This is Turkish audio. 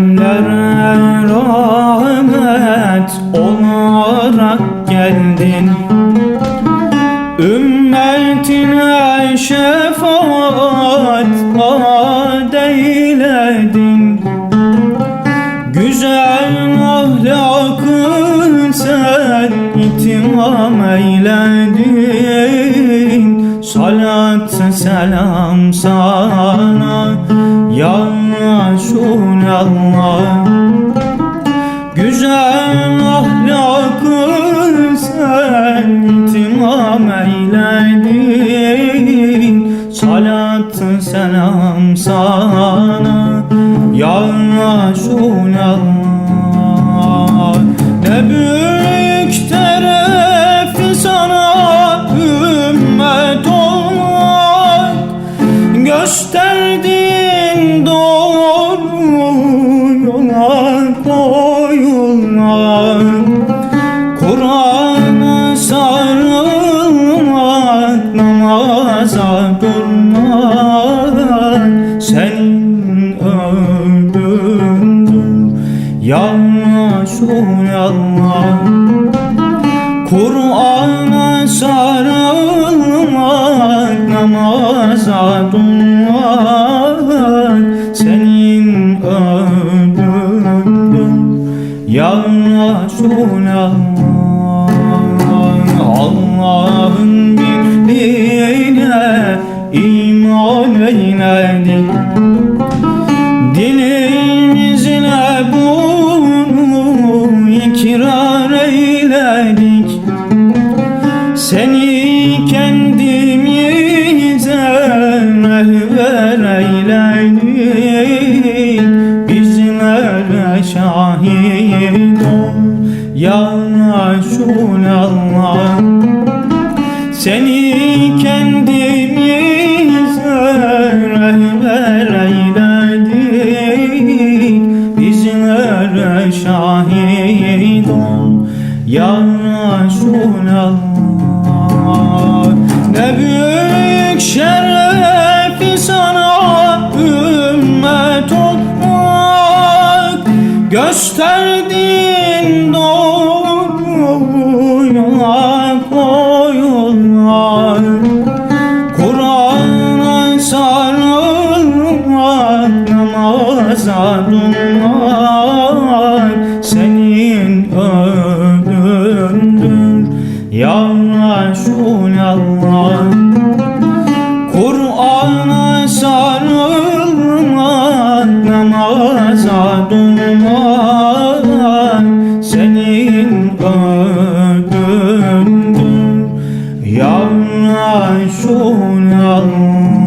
alemlere rahmet olarak geldin Ümmetine şefaat vaat eyledin Güzel ahlakın sen itimam eyledin. Salat selam sana Ya Resulallah Güzel ahlakın sen itimam eyledin. Salat selam sana ya Resulallah Ne büyük terefi sana ümmet olmak Gösterdiğin doğru Resulallah Kur'an'a sarılmak, namaza durmak Senin öldürdün ya Resulallah Allah'ın ya Resulallah Seni kendimize rehber eyledik Bizlere şahit ol? Ya Resulallah Ne büyük şerefi sana ümmet olmak. Gösterdiğin mezarın var Senin ölümdür Ya Resulallah Kur'an'a sarılmak Namaza durmak Senin ölümdür Ya Resulallah.